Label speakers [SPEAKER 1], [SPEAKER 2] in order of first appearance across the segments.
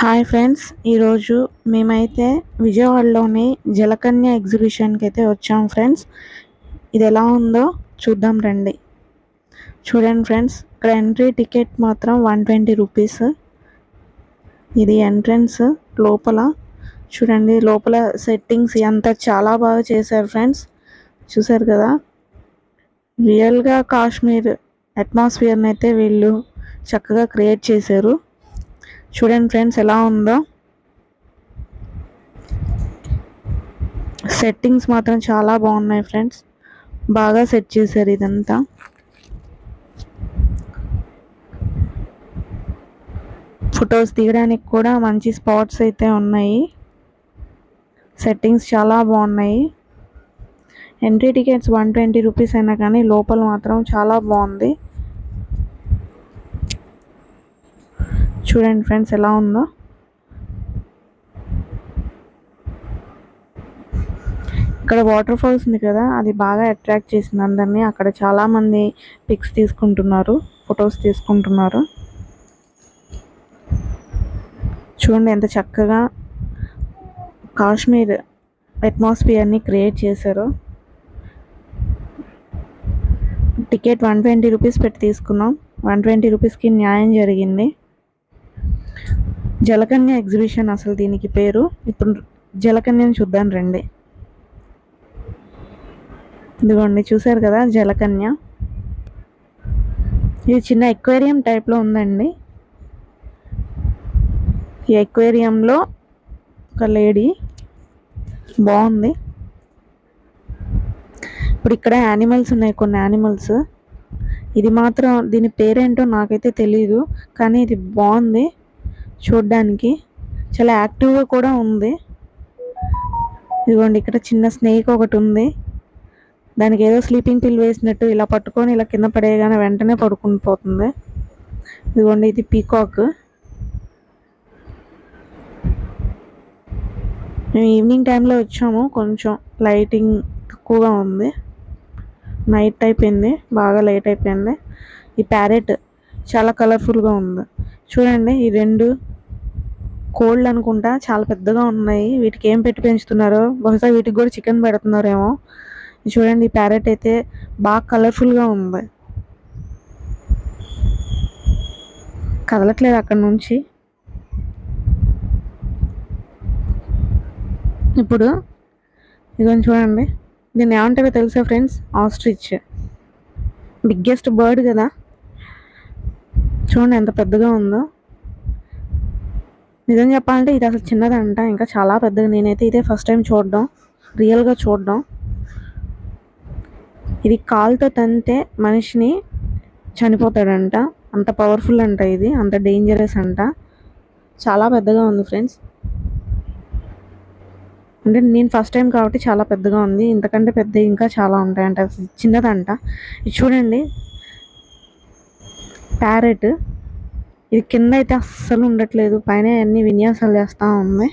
[SPEAKER 1] Hi friends ఈరోజు మేమైతే విజయవాడలోని జలకన్య ఎగ్జిబిషన్కి అయితే వచ్చాం ఫ్రెండ్స్ ఇది ఎలా ఉందో చూద్దాం రండి. చూడండి ఫ్రెండ్స్ ఇక్కడ ఎంట్రీ టికెట్ మాత్రం వన్ ట్వంటీ రూపీస్ ఇది ఎంట్రన్స్ లోపల. చూడండి లోపల సెట్టింగ్స్ అంతా చాలా బాగా చేశారు ఫ్రెండ్స్ చూసారు కదా? రియల్గా కాశ్మీర్ అట్మాస్ఫియర్ని అయితే వీళ్ళు చక్కగా క్రియేట్ చేశారు. చూడండి ఫ్రెండ్స్ ఎలా ఉందో. సెట్టింగ్స్ మాత్రం చాలా బాగున్నాయి ఫ్రెండ్స్. బాగా సెట్ చేశారు ఇదంతా. ఫొటోస్ తీయడానికి కూడా మంచి స్పాట్స్ అయితే ఉన్నాయి. సెట్టింగ్స్ చాలా బాగున్నాయి. Entry tickets one twenty rupees అయినా కానీ లోపల మాత్రం చాలా బాగుంది. చూడండి ఫ్రెండ్స్ ఎలా ఉందో. ఇక్కడ వాటర్ ఫాల్స్ ఉంది కదా అది బాగా అట్రాక్ట్ చేసింది అందరినీ. అక్కడ చాలామంది పిక్స్ తీసుకుంటున్నారు ఫొటోస్ తీసుకుంటున్నారు. చూడండి ఎంత చక్కగా కాశ్మీర్ అట్మాస్ఫియర్ని క్రియేట్ చేశారు. టికెట్ వన్ ట్వంటీ రూపీస్ పెట్టి తీసుకున్నాం. వన్ ట్వంటీ రూపీస్కి న్యాయం జరిగింది. జలకన్య ఎగ్జిబిషన్ అసలు దీనికి పేరు. ఇప్పుడు జలకన్యని చూద్దాం రండి. ఇదిగోండి చూసారు కదా జలకన్య. ఇది చిన్న ఎక్వేరియం టైప్లో ఉందండి. ఈ ఎక్వేరియంలో ఒక లేడీ బాగుంది. ఇప్పుడు ఇక్కడ యానిమల్స్ ఉన్నాయి కొన్ని యానిమల్స్. ఇది మాత్రం దీని పేరేంటో నాకైతే తెలియదు కానీ ఇది బాగుంది. చూడ్డానికి. చాలా యాక్టివ్గా కూడా ఉంది. ఇదిగోండి ఇక్కడ చిన్న స్నేక్ ఒకటి ఉంది. దానికి ఏదో స్లీపింగ్ పిల్ వేసినట్టు ఇలా పట్టుకొని ఇలా కింద పడేయగానే వెంటనే పడుకుని పోతుంది. ఇదిగోండి ఇది పీకాక్. మేము ఈవినింగ్ టైంలో వచ్చాము. కొంచెం లైటింగ్ తక్కువగా ఉంది. నైట్ అయిపోయింది. బాగా లైట్ అయిపోయింది. ఈ ప్యారెట్ చాలా కలర్ఫుల్గా ఉంది. చూడండి ఈ రెండు కోళ్ళు అనుకుంటా చాలా పెద్దగా ఉన్నాయి. వీటికి ఏం పెట్టి పెంచుతున్నారో బహుశా వీటికి కూడా చికెన్ పెడుతున్నారేమో. చూడండి ఈ ప్యారెట్ అయితే బాగా కలర్ఫుల్గా ఉంది. కదలట్లేదు అక్కడ నుంచి. ఇప్పుడు ఇదని చూడండి దీన్ని ఏమంటారో తెలుసా ఫ్రెండ్స్? ఆస్ట్రిచ్. బిగ్గెస్ట్ బర్డ్ కదా. చూడండి ఎంత పెద్దగా ఉందో. నిజం చెప్పాలంటే ఇది అసలు చిన్నదంట. ఇంకా చాలా పెద్దగా నేనైతే ఇదే ఫస్ట్ టైం చూడడం. రియల్గా చూడడం. ఇది కాలుతో తంతే మనిషిని చనిపోతాడంట. అంత పవర్ఫుల్ అంట ఇది. అంత డేంజరస్ అంట. చాలా పెద్దగా ఉంది ఫ్రెండ్స్ అంటే నేను ఫస్ట్ టైం కాబట్టి చాలా పెద్దగా ఉంది. ఇంతకంటే పెద్ద ఇంకా చాలా ఉంటాయంట. చిన్నదంట. ఇది చూడండి. ప్యారెట్ ఇది కింద అయితే అస్సలు ఉండట్లేదు. పైన అన్ని విన్యాసాలు చేస్తూ ఉంది.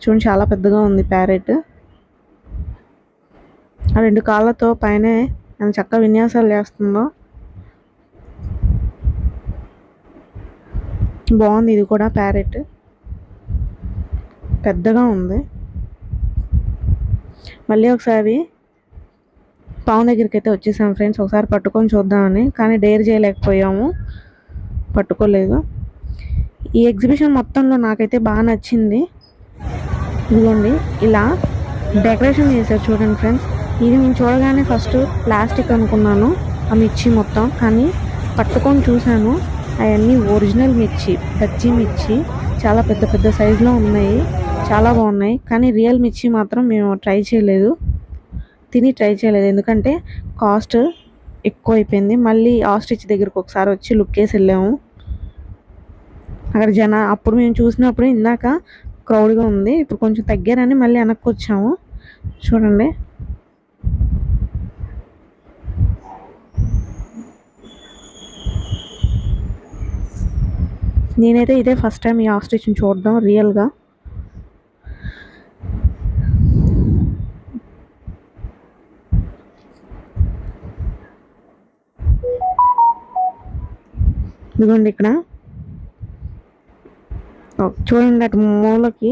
[SPEAKER 1] చూడండి చాలా పెద్దగా ఉంది ప్యారెట్. ఆ రెండు కాళ్ళతో పైన ఎంత చక్కగా విన్యాసాలు చేస్తుందో. బాగుంది ఇది కూడా ప్యారెట్. పెద్దగా ఉంది. మళ్ళీ ఒకసారి పాము దగ్గరికి అయితే వచ్చేసాం ఫ్రెండ్స్. ఒకసారి పట్టుకొని చూద్దామని. కానీ డేర్ చేయలేకపోయాము. పట్టుకోలేదు. ఈ ఎగ్జిబిషన్ మొత్తంలో నాకైతే బాగా నచ్చింది. ఇదిగోండి ఇలా డెకరేషన్ చేశారు చూడండి ఫ్రెండ్స్. ఇది నేను చూడగానే ఫస్ట్ ప్లాస్టిక్ అనుకున్నాను ఆ మిర్చి మొత్తం. కానీ పట్టుకొని చూశాను అవన్నీ ఒరిజినల్ మిర్చి పచ్చి మిర్చి. చాలా పెద్ద పెద్ద సైజులో ఉన్నాయి చాలా బాగున్నాయి. కానీ రియల్ మిర్చి మాత్రం మేము ట్రై చేయలేదు. తిని ట్రై చేయలేదు. ఎందుకంటే కాస్ట్ ఎక్కువ అయిపోయింది మళ్ళీ ఆస్ట్రిచ్ దగ్గరకు ఒకసారి వచ్చి లుక్ వేసి వెళ్ళాము. అక్కడ జన అప్పుడు మేము చూసినప్పుడు ఇందాక క్రౌడ్గా ఉంది. ఇప్పుడు కొంచెం తగ్గారని మళ్ళీ వెనక్కి వచ్చాము. చూడండి. నేనైతే ఇదే ఫస్ట్ టైం ఈ ఆస్ట్రిచ్ని చూడడం రియల్గా ఇదిగోండి ఇక్కడ. చూడండి అటు మూలకి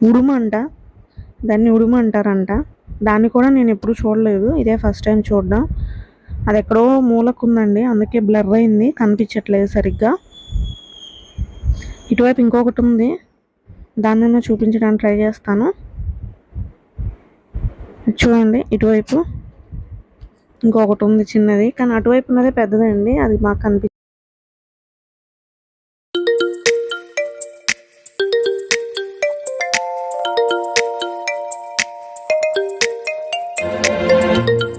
[SPEAKER 1] ఉడుమ అంట దాన్ని ఉడుమ అంటారంట దాన్ని కూడా నేను ఎప్పుడు చూడలేదు. ఇదే ఫస్ట్ టైం చూడడం. అది ఎక్కడో మూలకు ఉందండి అందుకే బ్లర్ అయింది. కనిపించట్లేదు సరిగ్గా. ఇటువైపు ఇంకొకటి ఉంది. దాన్ని చూపించడానికి ట్రై చేస్తాను. చూడండి ఇటువైపు ఇంకొకటి ఉంది చిన్నది. కానీ అటువైపు ఉన్నదే పెద్దదండి. అది మాకు కనిపి Bye.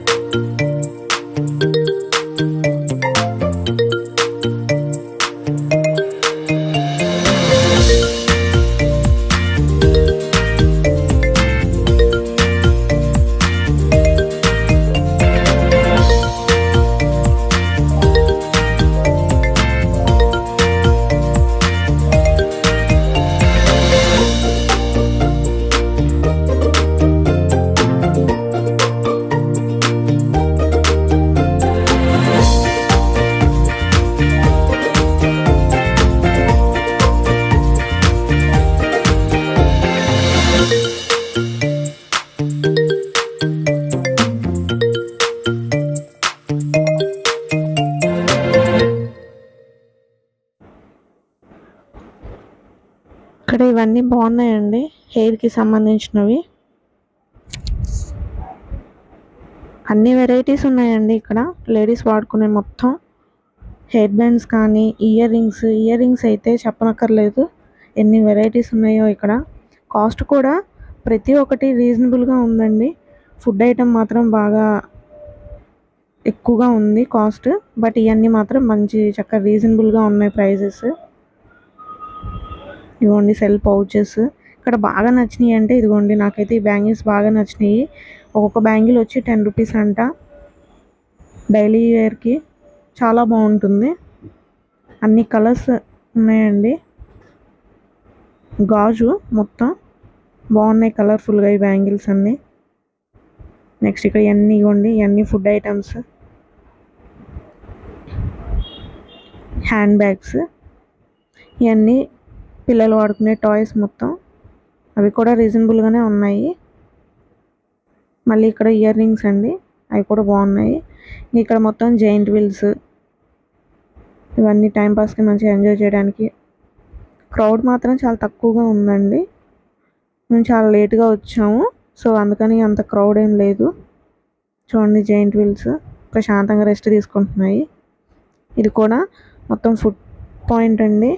[SPEAKER 1] ఇక్కడ ఇవన్నీ బాగున్నాయండి హెయిర్కి సంబంధించినవి. అన్ని వెరైటీస్ ఉన్నాయండి ఇక్కడ. లేడీస్ వాడుకునే మొత్తం హెయిర్ బ్యాండ్స్ కానీ ఇయర్ రింగ్స్ ఇయర్ రింగ్స్ అయితే చెప్పనక్కర్లేదు. ఎన్ని వెరైటీస్ ఉన్నాయో ఇక్కడ. కాస్ట్ కూడా ప్రతి ఒక్కటి రీజనబుల్గా ఉందండి. ఫుడ్ ఐటెం మాత్రం బాగా ఎక్కువగా ఉంది కాస్ట్ బట్ ఇవన్నీ మాత్రం మంచి చక్కగా రీజనబుల్గా ఉన్నాయి ప్రైజెస్ ఇదిగోండి సెల్ పౌచెస్. ఇక్కడ బాగా నచ్చినాయి అంటే ఇదిగోండి నాకైతే ఈ బ్యాంగిల్స్ బాగా నచ్చినాయి. ఒక్కొక్క బ్యాంగిల్ వచ్చి టెన్ రూపీస్ అంట. డైలీ వేర్కి చాలా బాగుంటుంది. అన్ని కలర్స్ ఉన్నాయండి. గాజు మొత్తం బాగున్నాయి కలర్ఫుల్గా ఈ బ్యాంగిల్స్ అన్నీ. నెక్స్ట్ ఇక్కడ ఇవన్నీ ఇవ్వండి ఇవన్నీ ఫుడ్ ఐటమ్స్. Hand bags. ఇవన్నీ పిల్లలు ఆడుకునే టాయ్స్ మొత్తం అవి కూడా రీజనబుల్గానే ఉన్నాయి. మళ్ళీ ఇక్కడ ఇయర్ రింగ్స్ అండి అవి కూడా బాగున్నాయి. ఇక్కడ మొత్తం జైంట్ వీల్స్ ఇవన్నీ టైంపాస్కి మంచిగా ఎంజాయ్ చేయడానికి. క్రౌడ్ మాత్రం చాలా తక్కువగా ఉందండి. మేము చాలా లేట్గా వచ్చాము సో అందుకని అంత క్రౌడ్ ఏం లేదు. చూడండి జైంట్ వీల్స్ ప్రశాంతంగా రెస్ట్ తీసుకుంటున్నాయి. ఇది కూడా మొత్తం ఫుడ్ పాయింట్ అండి.